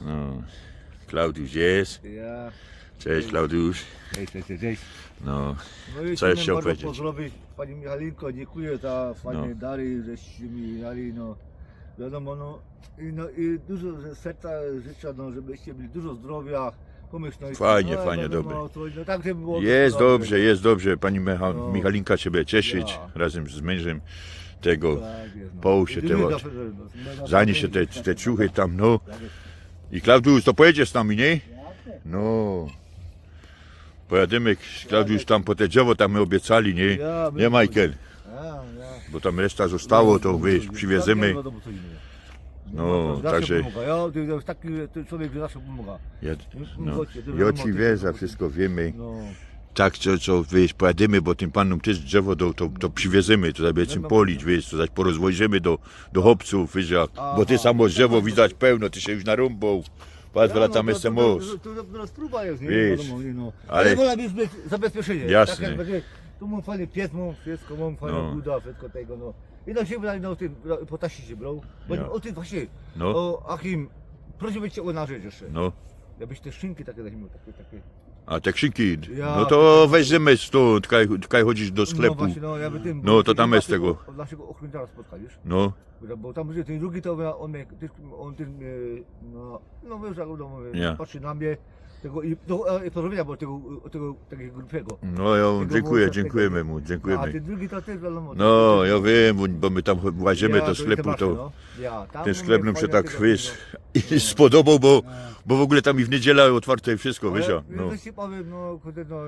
No. Klaudiusz jest. Ja. Cześć Klaudiusz. Cześć, cześć, cześć, cześć. No. No i Co chciałem jeszcze bardzo powiedzieć? pozdrowić Pani Michalinko, dziękuję za fajne No. dary, żeście mi dali, no. Wiadomo, no i, no, i dużo ze serca życzę, no, żebyście mieli dużo zdrowia, pomyślności. Fajnie, no, fajnie, wiadomo, dobre. No, tak, żeby było Jest dobrze. dobrze, jest dobrze. Pani Micha No. Michalinka Ciebie cieszyć Ja. razem z mężem tego. Tak jest, no. Połóż się I te dużo oczy. dobrze, Zanieś się te, te ciuchy tam, no. I Klaudiusz, to pojedziesz z nami, nie? No. Pojedziemy, Klaudiusz, tam po te drzewo tam my obiecali, nie? Nie, Michael, bo tam reszta zostało, to wiesz, przywiezymy. No. No, także-. Ja, to jest taki człowiek, że zawsze pomaga. Ja, no. Ja ci wierzę, wszystko wiemy. No. Tak, co, co wiesz, pojedziemy, bo tym panom też drzewo do, to, to przywiezymy, to sobie czym polić, wiesz, to zaś porozwożymy do, do chłopców, wiesz, jak, bo ty samo drzewo widać pełno, ty się już narąbał. Patrz, no, jeszcze to- most. To, to próba jest, nie? Wiesz, Wiadomo, nie, no. ale- Ale wolę mieć zabezpieczenie. Jasne. Tak jak będzie, tu mam fajny pies, mam wszystko, mam fajną No. buda, wszystko tego, no. I no się wydaje, no, po taści się brał. Bo Ja. o tym właśnie, No. o Achim, prosimy cię o rzecz jeszcze. No, Jakbyś te szynki takie weźmiał, takie, takie. A te krzyki, Ja- no to weźmiemy stąd, tkaj, tkaj chodzisz do No sklepu. właśnie, no, jakby tym. No, to tam jest tego. Od naszego ochroniarza spotkał, wiesz? No, Bo tam że ten drugi to on, też- on ten, e, no, no wiesz, jak mówię, Ja. patrzy na mnie, tego i no, e, pozdrowienia, tego, tego takiego no ja dziękuję, dziękujemy mu, A dziękujemy. ten drugi to też wiadomo. No, ja wiem, bo- my tam łaziemy do sklepu, to no. Ten sklep nam się tak, wiesz, i spodobał, bo, bo w ogóle tam i w niedzielę otwarte i wszystko, wiesz, ja, no, ja ci powiem, no, kurde, no,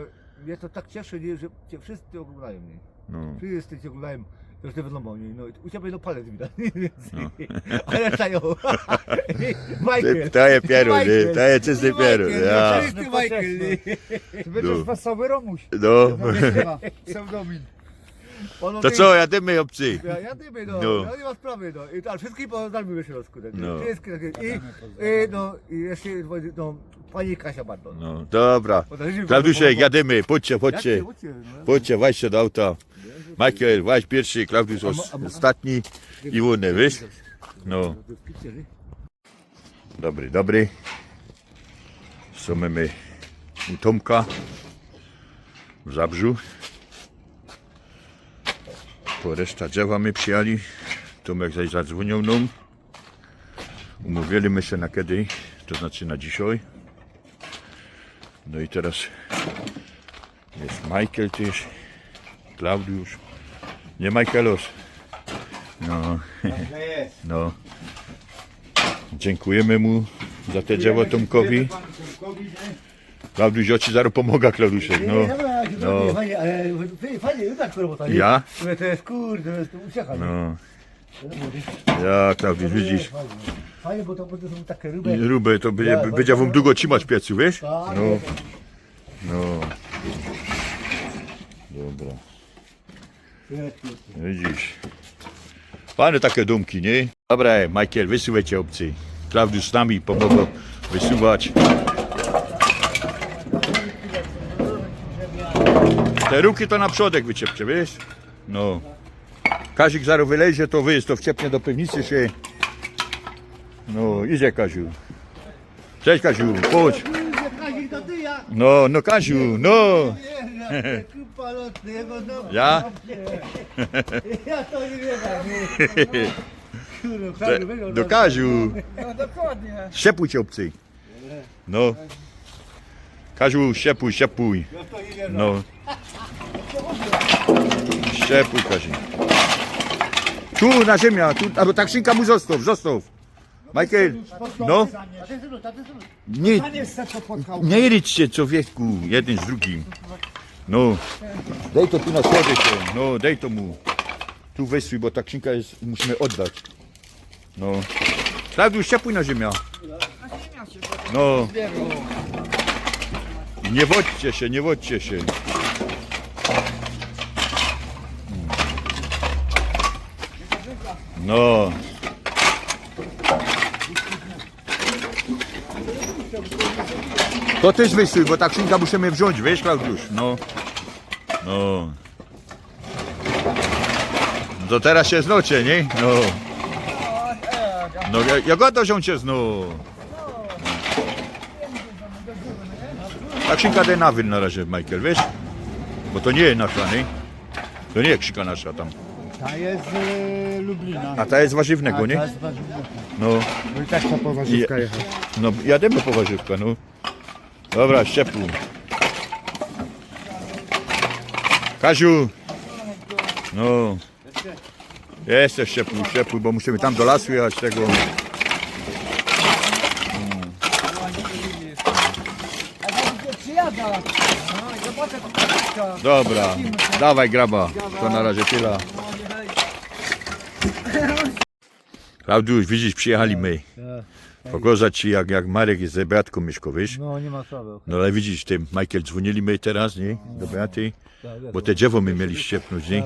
mnie to tak cieszy, nie, że cię wszyscy oglądają mnie. no. Wszyscy cię oglądają. Już to wiadomo, nie, no, u ciebie no palec widać, nie No. Ale tają. Michael. To je pieru, nie, to je czysty pieru, Michael, ja. czysty Michael, nie. Ty będziesz No. wesoły Romuś. No, Chyba, Pseudomin. to co, jadymy obcy? Ja, ja dymy, no, No. no. nie ma sprawy, no. I ale wszystkich poznamy w środku. Tak. No. Wszystkich, tak. I, i, no, i jeszcze, no, pani Kasia bardzo. No. No, dobra. Klaudiuszek, jadymy, chodźcie, chodźcie. no. Chodźcie, weźcie do auta. Michael, weź pierwszy, Klaudiusz os- ostatni i łunę, wiesz? No, dobry, dobry. Co mamy u Tomka w Zabrzu. Po reszta drzewa my przyjęli. Tomek zaś zadzwonił nam. Umówiliśmy się na kiedy, to znaczy na dzisiaj. No i teraz jest Michael też, Klaudiusz. Nie Michaelos. No, no. Dziękujemy mu za te drzewo Tomkowi. Klaudiusz, ja ci zaraz pomogę, Klaudiuszek. No, no. Fajnie, ale fajnie, tak robota. Ja? To jest kurde, to jest ucieka. No. Ja, Klaudiusz, widzisz. Fajnie, bo to są takie I ryby. Ruby, to będzie, będzie wam długo trzymać piecu, wiesz? Tak, No. No. Dobra. Widzisz. Fajne takie dumki, nie? Dobra, Michael, wysyłajcie obcy. Klaudiusz z nami pomogą wysyłać. Te ruki to na przodek wyciepcie, wiesz? No. Kazik zaraz wylezie, to wyjść, to wciepnie do piwnicy się. No, idzie Kaziu. Cześć Kaziu, chodź. No, no Kaziu, no. Jego dom. Ja? Ja to nie wiem. Te, Kazik, do Kaziu. No dokładnie. Cię obcy. No. Kaziu. Ja to nie wiem. No. Szczepuj Kaziu. Tu na ziemia, tu, albo tak szynka mu zostaw, zostaw. Michael, no. Synu, synu. Nie, se nie rycz się człowieku, jeden z drugim. No. Daj to tu na o. no daj to mu. Tu weź bo ta skrzynka jest, musimy oddać. No. Klaudiusz, szczepuj na ziemię. No. Nie wodźcie się, nie wodźcie się. No. To też wysył, bo ta skrzynka musimy wziąć, wiesz Klaudiusz? No. No. To teraz się znocie, nie? No. No, ja- Jagoda wziąć się zno. Ta skrzynka daje nawyl na razie, Michael, wiesz? Bo to nie jest nasza, nie? To nie jest skrzynka nasza tam. Ta jest z Lublina. A ta jest warzywnego, A nie? ta jest warzywnego. No, No i tak ta po warzywka Je- jechać. no jademy po warzywka, no. Dobra, szczepu. Kaziu! No. Jesteś szczepu, szczepu, bo musimy tam do lasu jechać tego. Dobra, dawaj graba. To na razie tyle. Klaudiusz, widzisz, przyjechali my. Pokazać ci, jak, jak Marek jest ze Beatką Mieszko, wiesz? No nie ma sprawy. No ale widzisz, tym Michael dzwonili my teraz, nie? Do Beaty. Bo te drzewo my mieli ściepnąć, nie?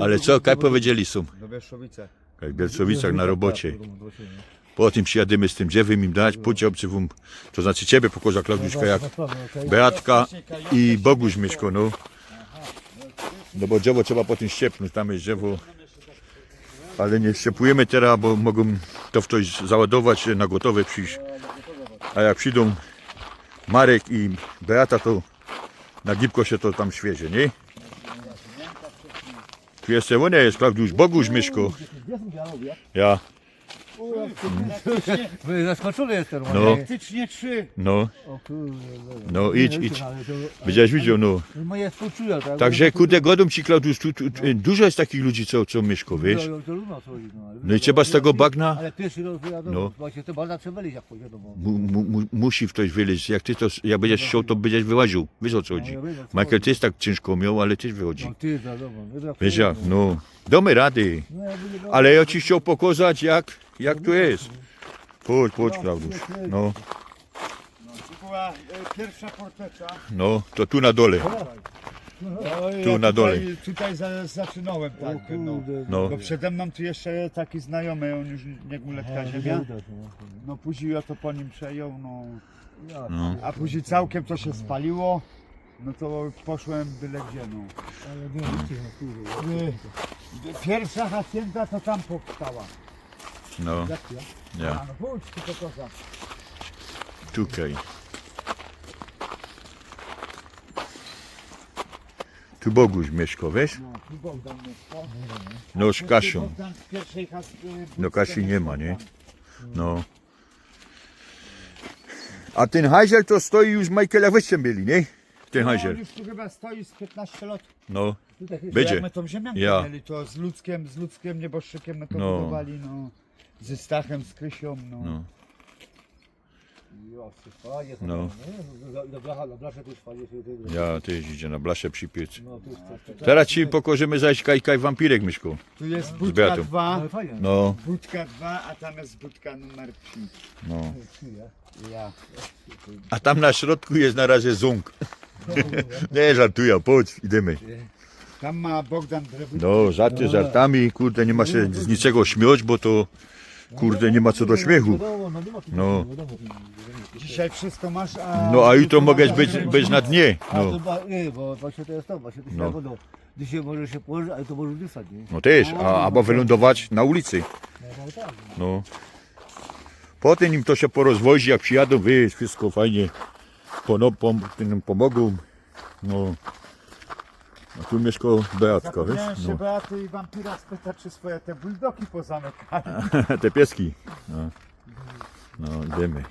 Ale co, jak powiedzieli są? Do Bieszowice. Jak w Bielcowicach na robocie. Po tym przyjadymy z tym drzewem im dać, pójdź obcywum, to znaczy ciebie pokorza Klaudiuszka, jak Beatka i Boguś Mieszko, no. No bo drzewo trzeba potem ściepnąć, tam jest drzewo. Ale nie ściepujemy teraz, bo mogą to w coś załadować, na gotowe przyjść. A jak przyjdą Marek i Beata, to na gibko się to tam świezie, nie? Tu jeszcze, nie jest Klaudiusz, Boguś Mieszko. Ja, zaskoczony jestem. no, Praktycznie trzy. no, O kurde. no, idź, idź. Będziesz widział, no. Moje współczuję, tak? Także kurde, godą ci Klaudiusz, tu, tu, tu, dużo jest takich ludzi, co, co mieszko, wiesz? No, to równo chodzi, no. ale- No i trzeba z tego bagna, Ale pierwszy raz wyjadą, No. no. właśnie to bardzo trzeba wyjść, jak pójdzie do domu. mu, mu, mu, musi w coś wyleźć. Jak ty to, jak będziesz chciał, to będziesz wyłaził. Wiesz o co chodzi? No, Michael chodzi. też tak ciężko miał, ale też wychodzi. No ty za dobą. Wiesz jak, no, damy rady. No, Ale ja ci chciał pokazać, jak, jak to jest. Chodź, chodź, Klaudiusz. No, To była e, pierwsza fortecza. no, to tu na dole. No, Tu na dole. Tutaj, tutaj za, zaczynałem tak. No. No, Bo przede mną tu jeszcze taki znajomy, on już nie guletka ziemia. No później ja to po nim przejął, no. no. A później całkiem to się spaliło. No to poszłem byle gdzie, no. Y, Pierwsza hacienda to tam powstała. no, A ja, no pójdź tu to koza. tutaj. Tu Boguś mieszko, wiesz? No, tu Bogdan mieszka. No, z Kasią. Bogdan z pierwszej has... No Kasi nie ma, nie? No. A ten hajzel to stoi już Michaela wyższe byli, nie? Ten No, on już tu chyba stoi z 15 lat. No, Jak będzie. my tą ziemiankę Ja. mieli, to z ludzkiem, z ludzkiem nieboszczykiem my to No. budowali, no. Ze Stachem, z Krysią, no. no, No. no. Blacha, fajnie się tego. Ja też idzie na blasze przypiec. No tu. Teraz ci pokorzymy zaś kaj, kaj wampirek, Myszku. Tu jest Beatą. budka 2, Ale fajnie. No, budka 2, a tam jest budka numer 3. no. Ja. A tam na środku jest na razie ząg. nie, żartuję, chodź, idziemy. Tam ma Bogdan drewno. No, żarty żartami, kurde, nie ma się z niczego śmiać, bo to, kurde, nie ma co do śmiechu. No. Dzisiaj wszystko masz, a... No, a jutro mogę być, być na dnie. A to No, ba, nie, bo właśnie to jest to, właśnie to się No. no. no. Dzisiaj może się położyć, ale to może wysać, nie? no też, a, albo wylądować na ulicy. No, tak. Potem im to się porozwozi, jak przyjadą, wiesz, wszystko fajnie pono, pom, tym pomogą. No. A tu mieszka Beatka, wiesz? Zapomniałem się No. Beaty i wampira spytać, czy swoje te buldoki pozamykali. Te pieski. No, no idziemy.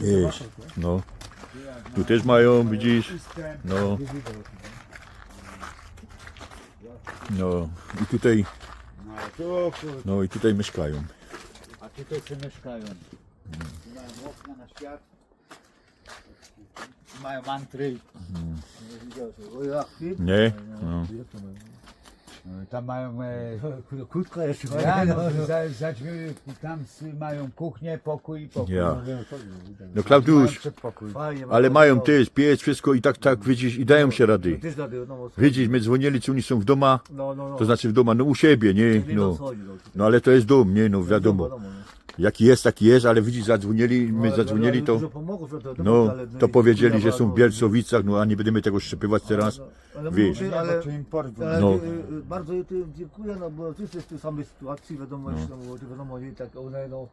Wiesz, no. Tu też mają, widzisz? No. No. I tutaj, No, tu, no i tutaj mieszkają. a tutaj co mieszkają. Mają okna na świat. Mają mantry. Nie? No. No, Tam mają... E, Krótko jeszcze. ja, no, no, no. za, za drzwi, tam s- mają kuchnię, pokój i pokój. Ja. No, Klaudiusz, przedpokój. Fajnie, ale mają też piec, wszystko i tak, tak, widzisz, i dają się rady. Ty no, Widzisz, my dzwonili, czy oni są w doma, no, no, no. to znaczy w doma, no u siebie, nie? No. No ale to jest dom, nie? No wiadomo. No. Jaki jest, taki jest, ale widzisz, zadzwonili, my Ale- zadzwonili, to, pomogło, że to- no, to powiedzieli, że są w no, Bielcowicach, no a nie będziemy tego szczepywać teraz. ale wiesz. mówię, Ale Ale, No. y, y, bardzo ty dziękuję, no bo ty jesteś w tej samej sytuacji, wiadomo, no. bo ty wiadomo, nie tak one, no,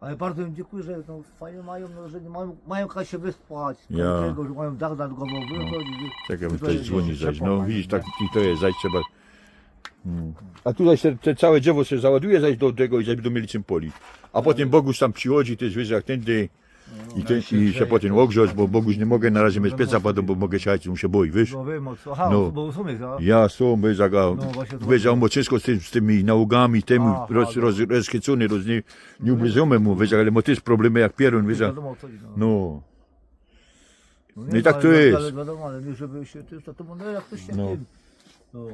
Ale bardzo im dziękuję, że no, fajnie mają, no, że nie mają, mają jak się wyspać. Ja. Tego, że mają dach nad głową, wychodzi. Czekaj, To ktoś dzwoni zaś. ciepło No widzisz, tak i to jest, zaś trzeba. Hmm. A tutaj się te całe drzewo się załaduje zaś do tego i zaś będą mieli czym polić. A potem Boguś tam przychodzi, też wiesz jak tędy i, ten, i się potem ogrzać, bo Boguś nie mogę na razie mieć pieca, bo, bo mogę siać, on się boi, wiesz? No wiem, o co. Aha, No. bo sumie, a? Ja są, wiesz, jak, No, to wiesz, on ma ciężko z, tym, z tymi nałogami, tym roz, no. roz, rozchycony, roz, nie, nie ubliżony mu, wiesz, ale ma też problemy jak pierun, wiesz, no. no. No, no i tak to jest. Ale wiadomo, ale nie żeby się też to, to no jak ktoś się No. No.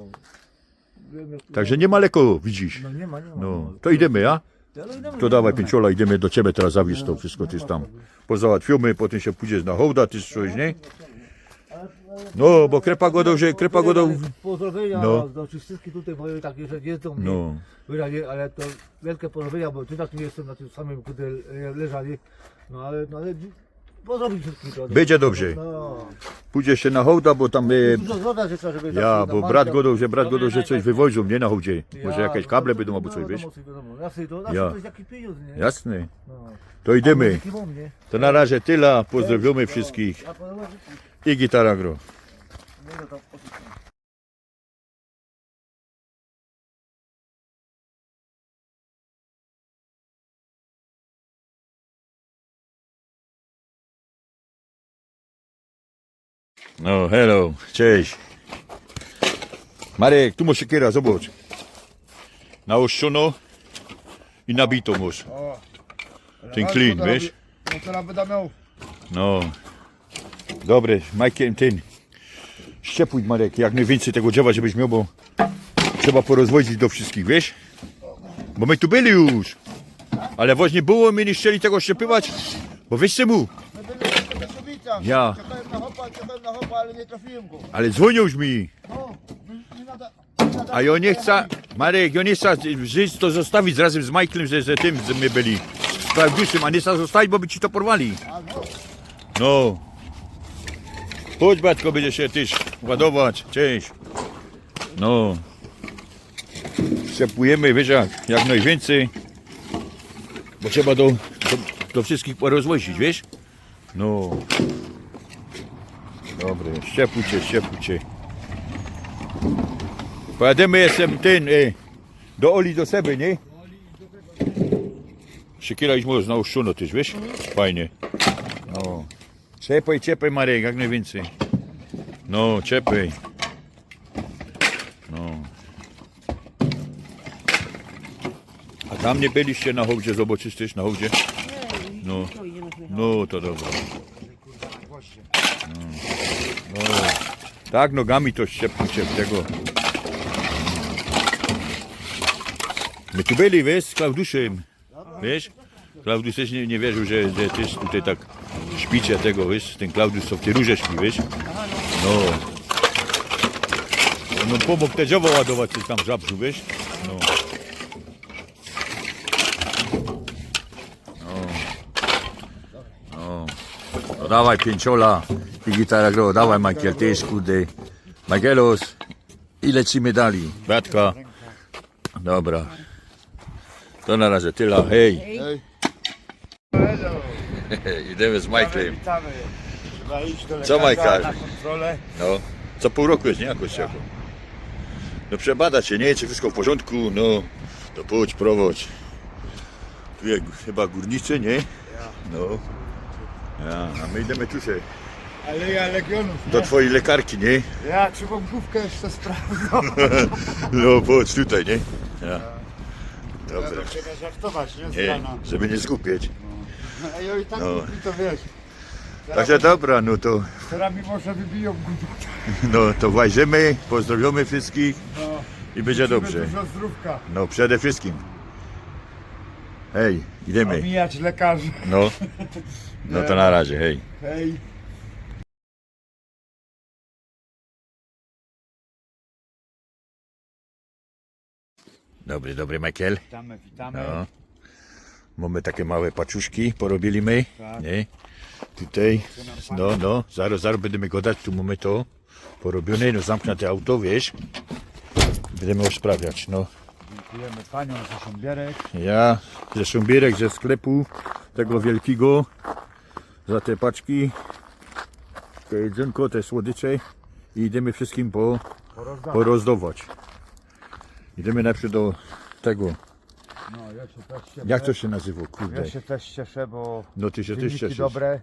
Także nie ma lekko, widzisz. No nie ma, nie ma. No, to idziemy, ja? Idziemy, To dawaj pięciola, idziemy do ciebie teraz zawieźć to wszystko, tyś tam pozałatwimy, potem się pójdziesz na hołda, ty coś, nie? No, bo krepa godą, że krepa godą, Pozdrowienia No. no. do wszystkich tutaj, bo takie, że jeżdżą mnie. no, Wyraźnie, ale to wielkie pozdrowienia, bo ty tak nie jestem na tym samym, kiedy leżali. No ale, no ale Będzie dobrze. No. pójdziesz się na hołda, bo tam, e, Dużo zdrowia życzę, żeby... ja, bo brat godą, że brat godą, że coś wywożą, nie na hołdzie, może jakieś no, kable to- będą albo no, coś, wiesz? to, Ja. ja. to jest jakiś pieniądz, nie? Jasne, No. to idziemy, Taki mam, nie? to na razie tyle, pozdrowimy wszystkich Ja powiem, i gitara gro. nie, no to No, hello, cześć. Marek, tu masz siekiera, zobacz. Naoszczono i nabito masz. O. Ten klin, wiesz? No teraz będę miał. No. Dobry, Majkiem, ten. Ściepuj Marek, jak najwięcej tego drzewa, żebyś miał, bo trzeba porozwodzić do wszystkich, wiesz? Bo my tu byli już. Ale właśnie było, my nie chcieli tego szczepywać, bo wiesz czemu? My w. Ja. Ale nie trafiłem go. Ale dzwonią już mi. No, nie nada. nie nada- A ja nie chcę, Marek, ja nie chcę żyć to zostawić razem z Michaelem, że, że tym że my byli. Z Klaudiuszem, a nie chcę zostawić, bo by ci to porwali. A no, No. Chodź batko, będzie się też ładować. Cześć. No. Szczepujemy, wiesz jak, jak najwięcej. Bo trzeba do, do, do wszystkich porozwozić, wiesz? No. Dobre, szczepujcie, szczepujcie. Pojadziemy jestem ten, e, do Oli do Seby, nie? Siekiera już można uszczuno też, wiesz? Fajnie. No. Czepaj, czepaj Marek, jak najwięcej. No, czepaj. No. A tam nie byliście na hołdzie, zobaczysz też na hołdzie? No. No, to dobra. No. no. Tak, nogami to szczepnijcie w tego. My tu byli, wiesz, z Klauduszem. Wiesz? Klaudiusz też nie, nie wierzył, że, że też tutaj tak śpicie tego, wiesz? Ten Klaudiusz co w tej rurze śpi, wiesz? No. Nam pomógł te drzewo ładować, tam żabżu, wiesz? No. No. No. No dawaj pięciola i gitara gro, dawaj Michael, ty jest kurde. Michaelos, i lecimy dalej. Bratka. Dobra. To na razie tyle, hej. Idziemy z Michaelem. witamy. Trzeba iść do Co, lekarza Majka? na kontrolę. No, co pół roku jest, nie? Jakoś jako. No przebadać się, nie? Czy wszystko w porządku, no. To pójdź, prowadź. Tu jest chyba górniczy, nie? No. Ja, a my idziemy tu się, Ale ja Legionów, do twojej lekarki, nie? Ja trzeba główkę jeszcze sprawdzą. No, chodź tutaj, nie? Ja. Dobra. Trzeba żartować, nie? Z Nie, rana. żeby nie zgubieć. A ja i tak No. no. to wiesz. Także dobra, no to, Teraz mi może wybiją głupotę. no to właziemy, pozdrowimy wszystkich No. i będzie dobrze. Dużo zdrówka. No, przede wszystkim. Hej, idziemy. Omijać lekarzy. No. No to na razie, hej. Hej. Dobry, dobry Michael. Witamy, witamy. No. Mamy takie małe paczuszki, porobili my. Tak. Nie? Tutaj, no, no, zaraz, zaraz będziemy go dać, tu mamy to porobione, no zamknę te auto, wiesz. Będziemy już sprawiać, no. Dziękujemy paniom za szambierek. Ja ze Szumbierek ze sklepu tego wielkiego za te paczki. To jedzonko, te słodycze i idziemy wszystkim po, Porozdawać. porozdawać. Idziemy najpierw do tego, No, ja się też cieszę. jak to się nazywa, kurde. Ja się też cieszę, bo No ty się też wyniki cieszysz. dobre.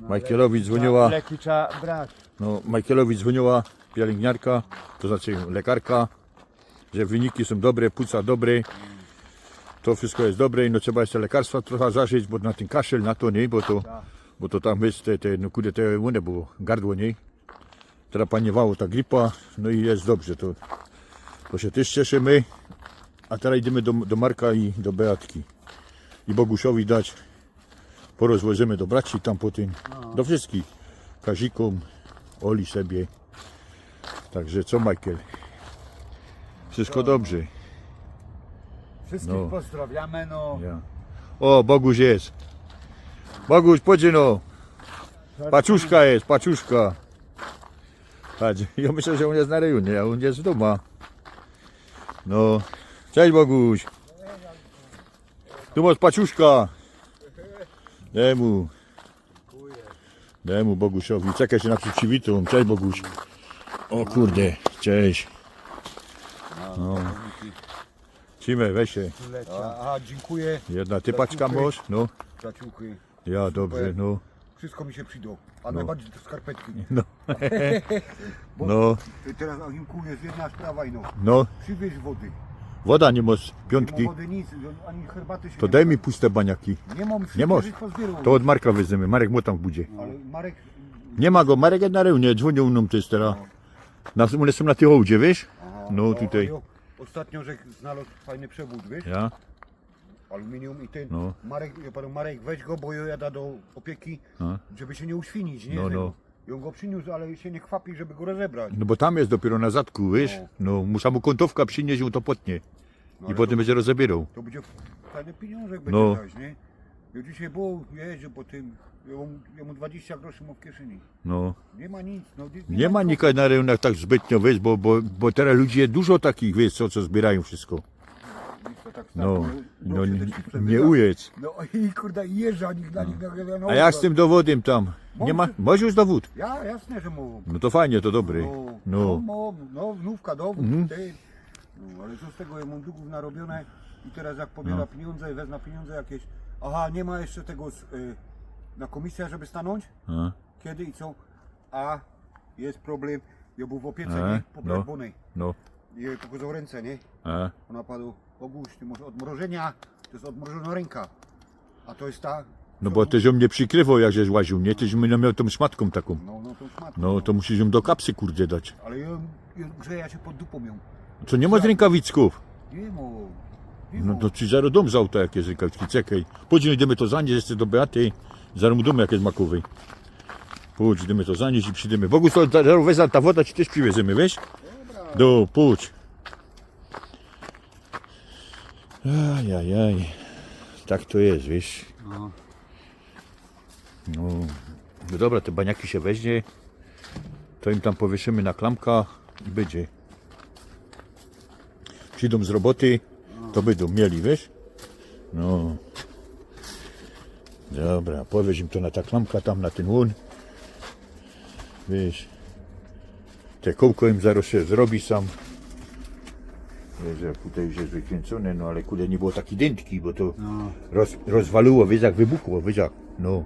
No, Michaelowi leki dzwoniła. trzeba- Leki trzeba brać. No, Michaelowi dzwoniła pielęgniarka, to znaczy lekarka, że wyniki są dobre, płuca dobre, to wszystko jest dobre i no trzeba jeszcze lekarstwa trochę zażyć, bo na ten kaszel, na to nie, bo to, bo to tam jest te, te no kurde, te one było, gardło nie. Teraz paniewało ta gripa, no i jest dobrze, to, to się też cieszymy. A teraz idziemy do, do Marka i do Beatki. I Bogusiowi dać, porozłożymy do braci tam po tym, do wszystkich. Kazikom, Oli sobie. Także co Michael? Wszystko dobrze. Wszystkich No. pozdrawiamy, no. Ja. O, Boguś jest. Boguś, chodź no. Paczuszka jest, paczuszka. Patrz, ja myślę, że on jest na rejonie, a on jest w domu. No, cześć Boguś. Tu masz paczuszka. Daj mu. Daj mu Bogusiowi. Czekaj się na przeciwitą. Cześć Boguś. O kurde, cześć. No. Cime, weź się. Aha, dziękuję Jedna ty paczka masz? No. Ja dobrze, no. Wszystko mi się przydą. A najbardziej to skarpetki. No. No, I Teraz Agimku jest jedna sprawa i no. no. Przywieź wody. Woda nie masz, Nie piątki. wody nic, ani herbaty się To nie daj ma. mi puste baniaki. Nie mam Nie. To od Marka weźmiemy. Marek mu tam budzie. Ale Marek... Nie ma go, Marek jest na rejonie, dzwonią nam też teraz. Na, one są na tej hołdzie, wiesz? No, tutaj. Ostatnio, że znalazł fajny przewód, wiesz? Ja? Aluminium i ten. No. Marek, ja panu Marek, weź go, bo ja jada do opieki, A? żeby się nie uświnić, nie? No, no. On go przyniósł, ale się nie chwapi, żeby go rozebrać. No bo tam jest dopiero na zadku, wiesz? No, muszę mu kątówka przynieść, on to potnie. No, I ale potem będzie rozebierał. To będzie fajny pieniążek No. będzie dać, nie? Ja dzisiaj był, jeździł po tym, ja mu, ja mu 20 groszy mam w kieszeni. No. Nie ma nic. No, Nie ma nikogo na rejonach tak zbytnio, wiesz, bo, bo, bo teraz ludzie dużo takich, wiesz, co, co zbierają wszystko. Tak No, starczy, no proszę nie, te chipsy nie wyda- ujedz. No i kurde, i jeżdża, nikt nich nagle A jak z tym dowodem tam? Nie ma? Masz już dowód? Ja, jasne, że mu. No to fajnie, to dobry. No, No. no, no, wnówka, dowód, Mhm. ty. No, ale co z tego, długów narobione i teraz jak pobiera No. pieniądze, wezna pieniądze jakieś, aha, nie ma jeszcze tego y, na komisję, żeby stanąć, A, kiedy i co, a jest problem, ja był w opiece, A, nie, po no. No. i jej pokazał ręce, nie, A, ona padł, Boguś, ty masz odmrożenia, to jest odmrożona ręka, a to jest ta, no bo tyś ją nie przykrywał, jak żeś łaził, nie? Tyś mi miał tą szmatką taką. no, no, tą szmatką, No to musisz ją do kapsy, kurde, dać. ale ja, ja grzeja się pod dupą ją, Co, nie masz rękawicków? nie ma, nie No ma. to ci zaraz dom z auta jakieś rękawiczki, czekaj. Później idziemy to zanieść jeszcze do Beaty, zaraz mu dom jakieś makowej. Pójdź, idziemy to zanieść i przyjdziemy. Bogu, to zaraz wezmę, ta woda ci też przywieziemy, wiesz? Do, pójdź. Ajajaj. Tak to jest, wiesz? No. No. no dobra, te baniaki się weźmie. To im tam powieszymy na klamka i będzie. Przyjdą z roboty, to będą mieli, wiesz? No. Dobra, powiedz im to na ta klamka tam na ten łun. Wiesz. Te kołko im zaraz się zrobi sam. Wiesz, jak tutaj już jest wykręcone, no ale kurde nie było takiej dętki, bo to No. roz, rozwaliło, wiesz jak wybuchło, wiesz jak, no.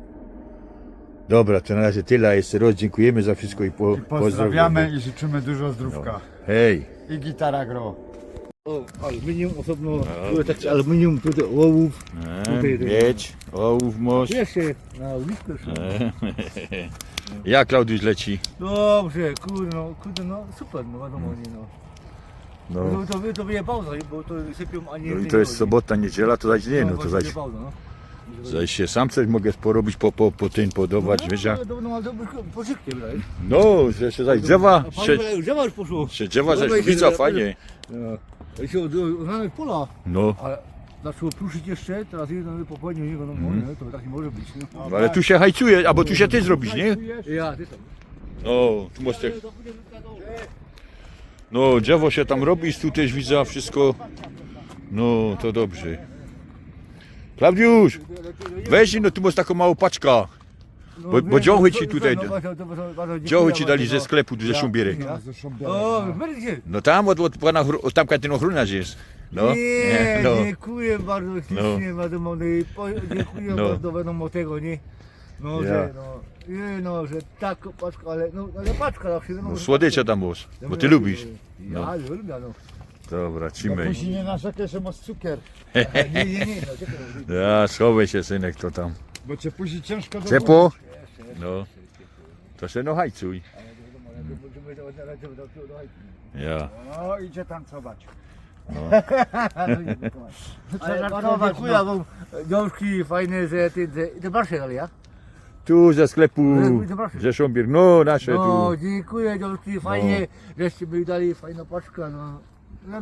Dobra, to na razie tyle, jeszcze raz dziękujemy za wszystko i, po, I pozdrawiamy i życzymy dużo zdrówka. Hej, I gitara gro. O, aluminium osobno, tutaj taki aluminium, tutaj ołów. Tutaj, tutaj. miedź, ołów, mosz. Jeszcze na uliczkę szło. Jak Klaudiusz leci? Dobrze, kurde, no, kurde, no super, no wiadomo, nie no. No, No to, to, to będzie pauza, bo to sypią, a nie... no i to jest chodzi. sobota, niedziela, to zaś nie, no to właśnie zaś, pauza, no. zaś się sam coś mogę porobić, po, po, po tym podawać, wiesz jak. No, no, no, daj. No, że się zaś drzewa, A pan się, już drzewa już poszło. się drzewa zaś widzą fajnie. No. Ja się znamy pola, No, ale zaczęło pruszyć jeszcze, teraz jeden po południu niego, no, nie, to tak nie może być, no. ale tu się hajcuje, albo tu się ty zrobisz, nie? Ja, ty tam. No, tu masz te... No, drzewo się tam robi, tu też widzę wszystko. No, to dobrze. Klaudiusz, weź no tu masz taką małą paczkę. No, Bo- bo dziołchy no, ci tutaj- no, Dzioły ci dali ze sklepu, ze szumbierek. No tam od, od pana, od tam ten ochroniarz jest. No, Nie, no. dziękuję bardzo ślicznie, wiadomo, no po, dziękuję No. bardzo, wiadomo tego, nie? No, Ja. że, no, nie, no, że tak paczka, ale, no, ale paczka zawsze, no, no że słodycze tam paczka. bo ty lubisz. Ja, No. lubię, no. Dobra, No trzymaj. później nie narzekaj, że masz cukier. Nie, nie, nie, no, czekaj, no, Ja, schowaj się synek, to tam. Bo cię później ciężko do Ciepło? No. To się no hajcuj. Ja. No idzie tancować. Ale bardzo dziękuję wam, dziążki fajne, że ty, że, ty masz ale ja? Tu ze sklepu, Zobaczcie. ze szumbier, no nasze No, tu. dziękuję dziążki, fajnie, żeście mi dali fajną paczkę, no.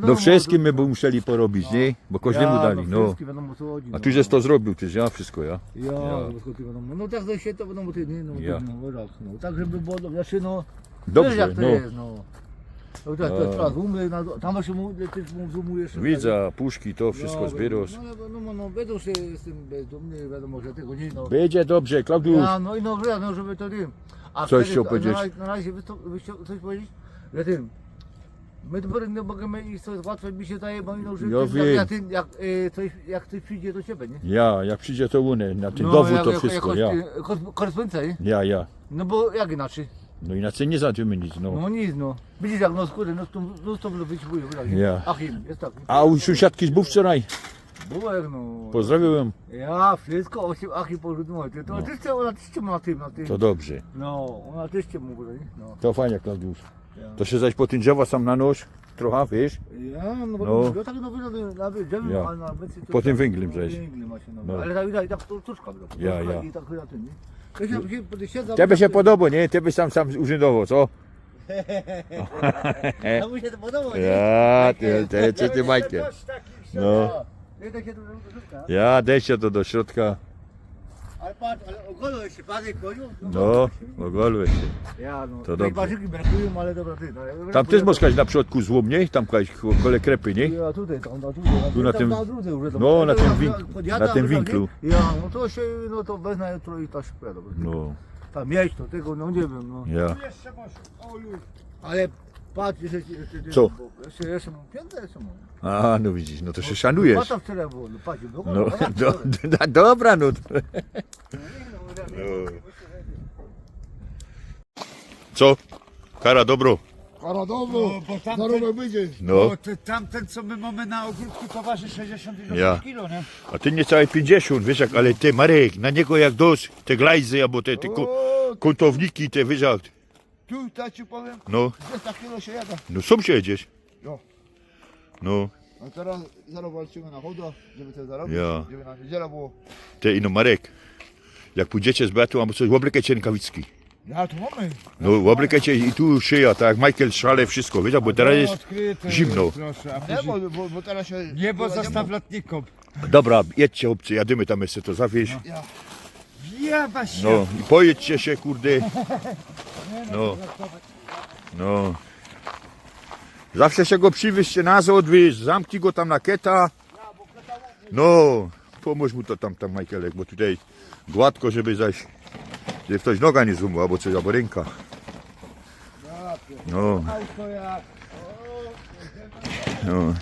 No wszystkim my by musieli porobić, nie? Bo każdemu Ja, dali, no. wiadomo co chodzi, A no. tu żeś to zrobił, ty, ja wszystko, ja. Ja, Ja. no, wiadomo. No tak to się to wiadomo ty, nie, no, Ja. ja. no, no, tak żeby było znaczy no, wiesz Dobrze, jak to no. jest, no. No tak, to na, tam właśnie mu, ty mu zoomujesz. Widza, puszki, to wszystko no, zbierasz. No, no, no, no, wiedzą, że jestem bezdomny, wiadomo, że tego nie, no. Będzie dobrze, Klaudiusz. Ja, no i no, że, no, żeby to tym. A Coś wtedy chciał to- powiedzieć? Na, na razie wy, to, wy chciał coś powiedzieć? Że tym. My dopiero nie możemy iść, to łatwo mi się daje, bo no, że Ja tym, jak, wiem. jak, tym, jak, e, coś, jak ktoś przyjdzie do ciebie, nie? Ja, jak przyjdzie to unę, na ten No, dowód to wszystko, ja. e, kor- Korespondencja, nie? Ja, ja. No bo jak inaczej? No inaczej nie zadziemy nic, no. No nic, no. Widzisz jak no skóry, no to, no to wyraźnie. Ja. Achim, jest tak. A u sąsiadki był wczoraj. Byłek, no. Pozdrawiam. Ja, wszystko, Achim porzuciło. To No. też ona też cię ma na tym, na tym. To dobrze. No, ona też cię mówi? No. To fajnie, Klaudiusz. Ja. To się zaś po tym drzewa sam na nóż, trochę, wiesz? Ja, no bo No. no. tak no wygląda na wydzielnym, Ja. a na mycy to Po tym tak, węglem no, się, no. No. Ale tak widać, tak to była. Ja, ja. I tak na tym, nie? To się, się, się, Tebe się tak- podoba, nie? Tebe sam sam urzędowo, co? A mu się to podoba, nie? Ja, ty, ty, ty, ty. No. Nie, tak się to tuczka. Ja, dej się to do środka. Ale patrz, ale się, patrz jak chodził. No, ogolę się. Ja, no. To dobrze. dobrze. brakują, ale dobra, ty. No, Tam też możesz na przodku złom, nie? Tam kaś kole krepy, nie? Ja tutaj, tam, tam, tutaj. Tu na tam, tym- już, tam. no, na tym Ja, wink- ja na tym winklu. nie? Ja, no to się, no to wezmę jutro i to się pojadę. No, Tam mieć to, tego, no nie wiem, no. ja. Jeszcze masz, o już. Ale patrz, jeszcze, jeszcze, jeszcze, Co? Jeszcze, jeszcze mam piąte, jeszcze mam. A, no widzisz, no to się No szanujesz. to wczoraj było, no patrz, no, No, no, do, do, dobra, no. Co? Kara, dobro. Karadowo, No, bo tamten- zarobek będzie. No, No, to tamten co my mamy na ogródku to waży 68 Ja. kilo, nie? a ty niecałe 50, wiesz jak, ale ty Marek, na niego jak dos, te glajzy, albo te, te ko, O, kątowniki, te wiesz jak, tu tak ci powiem, no, 200 kilo się jada. no sam się jedziesz. Jo. No, A teraz zaraz walczymy na chodo, żeby to zarobić, Ja. żeby na niedzielę było. te ino Marek, jak pójdziecie z Beatą, albo coś, łoblekajcie rękawiczki. Ja tu mamy. No, łoblekajcie i tu szyja, tak jak Michael szale, wszystko, wiesz, bo teraz jest Odkryte, zimno. Proszę, a Nie, później... bo, bo, bo teraz się... Niebo nie zostaw lotnikom. Dobra, jedźcie obcy, jadymy tam jeszcze to zawieźć. Ja. Jeba się. No i pojedźcie się, kurde. No. No. Zawsze się go przywieźcie na odwieźć, zamknij go tam na keta. No, pomóż mu to tam, tam Michaelek, bo tutaj gładko, żeby zaś, żeby ktoś noga nie złamał, albo coś, albo ręka. No, no.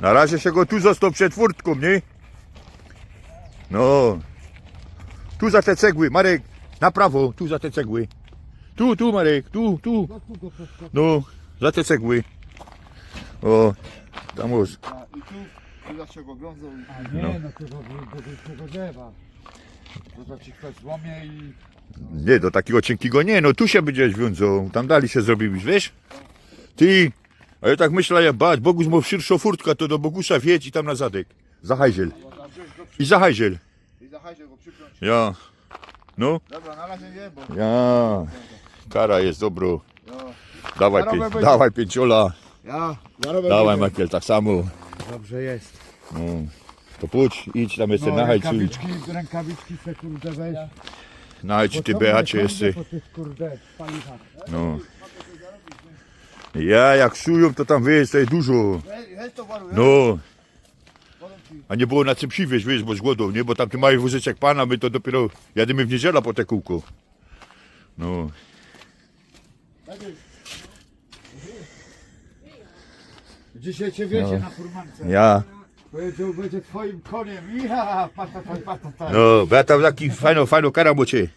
Na razie się go tu został przed furtką, nie? No. Tu za te cegły, Marek, na prawo, tu za te cegły. Tu, tu Marek, tu, tu. No, za te cegły. O, tam już. A, I tu, tu zawsze go grądzą. i- A nie, no, tego drzewa. To znaczy ktoś i... Nie, do takiego cienkiego nie, no tu się będziesz wiązał, tam dali się zrobiłeś, wiesz? Ty, a ja tak myślę, ja bać, Bogus ma szyrszą furtkę, to do Bogusa wjedź i tam na zadek. Za hajziel. Bo tam gdzieś go I za zachajcie go przypiąć. Ja. No, Dobra, na razie nie, bo... ja. Kara jest dobro. Ja. Dawaj, Zarobię pięć, będzie. dawaj pięciola. Ja. Zarobię Dawaj. Makiel, tak samo. Dobrze jest. No. To pójdź, idź tam jeszcze No, na hajcu. rękawiczki, rękawiczki se kurde weź. Ty beacie jeszcze. Po tych kurde. No. Ja jak sują to tam wiesz, to jest dużo. To. No. A nie było na czym przywieźć, wiesz, bo z głodu, nie? Bo tam ty mały wózeczek pana, my to dopiero jadymy w niedzielę po te kółko. No. Dzisiaj cię wiecie No. na furmance. Ja. Powiedział, będzie twoim koniem. Ja, patata, patata. No, bo ja tam taki fajną, fajną karamocie.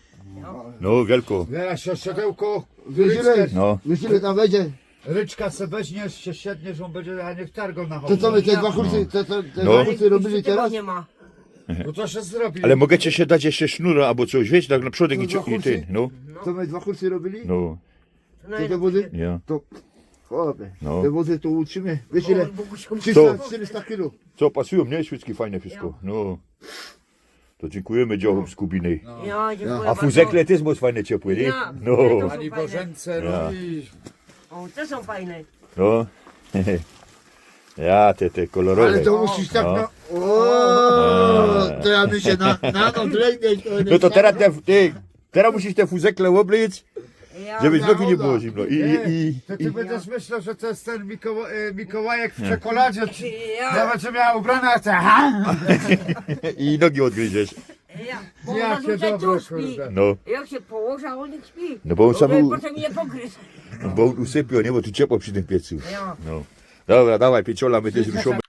No, wielko. Siodełko, Wiesz ile? No. Ile tam wejdzie? Ryczka se weźmiesz, się siedniesz, on będzie, a niech targo na To co my te dwa kursy, te, te, te No. dwa kursy robili teraz? nie ma. No to się zrobi. Ale mogę się dać jeszcze sznura albo coś, wiesz, tak na przodek i, To i za ten, no. To my dwa kursy robili? No, No To te wozy? ja. To, chłopie, No. te wozy to utrzymy. Wiesz ile? Boguśku, 300-400 kilo. Co, pasują, nie? Świecki fajne wszystko. No. To dziękujemy działom z Kubiny. Ja, dziękuję A bardzo. fuzekle też było fajne ciepłe, nie? Ja. No, To są Pani fajne. Bożence Ja. robi. O, te są fajne. no. Ja, te, te kolorowe. Ale to musisz tak No. no. O, to ja my się na, na noc legnieć. No to teraz te, ty, teraz musisz te fuzekle oblyć, Ja, żeby z nogi nie było zimno. I, Nie, i, to ty będziesz myślał, że to jest ten Mikoła, e, Mikołajek w czekoladzie. Czy- Ja, Nawet, że miała ubrana te ha! i nogi odgryziesz. Ja. Bo Jakie zazwyczaj dobre, tu śpi. kurde. No, Jak się położy, a on nie śpi. no bo on sam Żeby u, potem nie pogryzł. bo on usypiał, nie? Bo tu ciepło przy tym piecu. Ja. No. Dobra, dawaj, pieciola, my też ruszamy.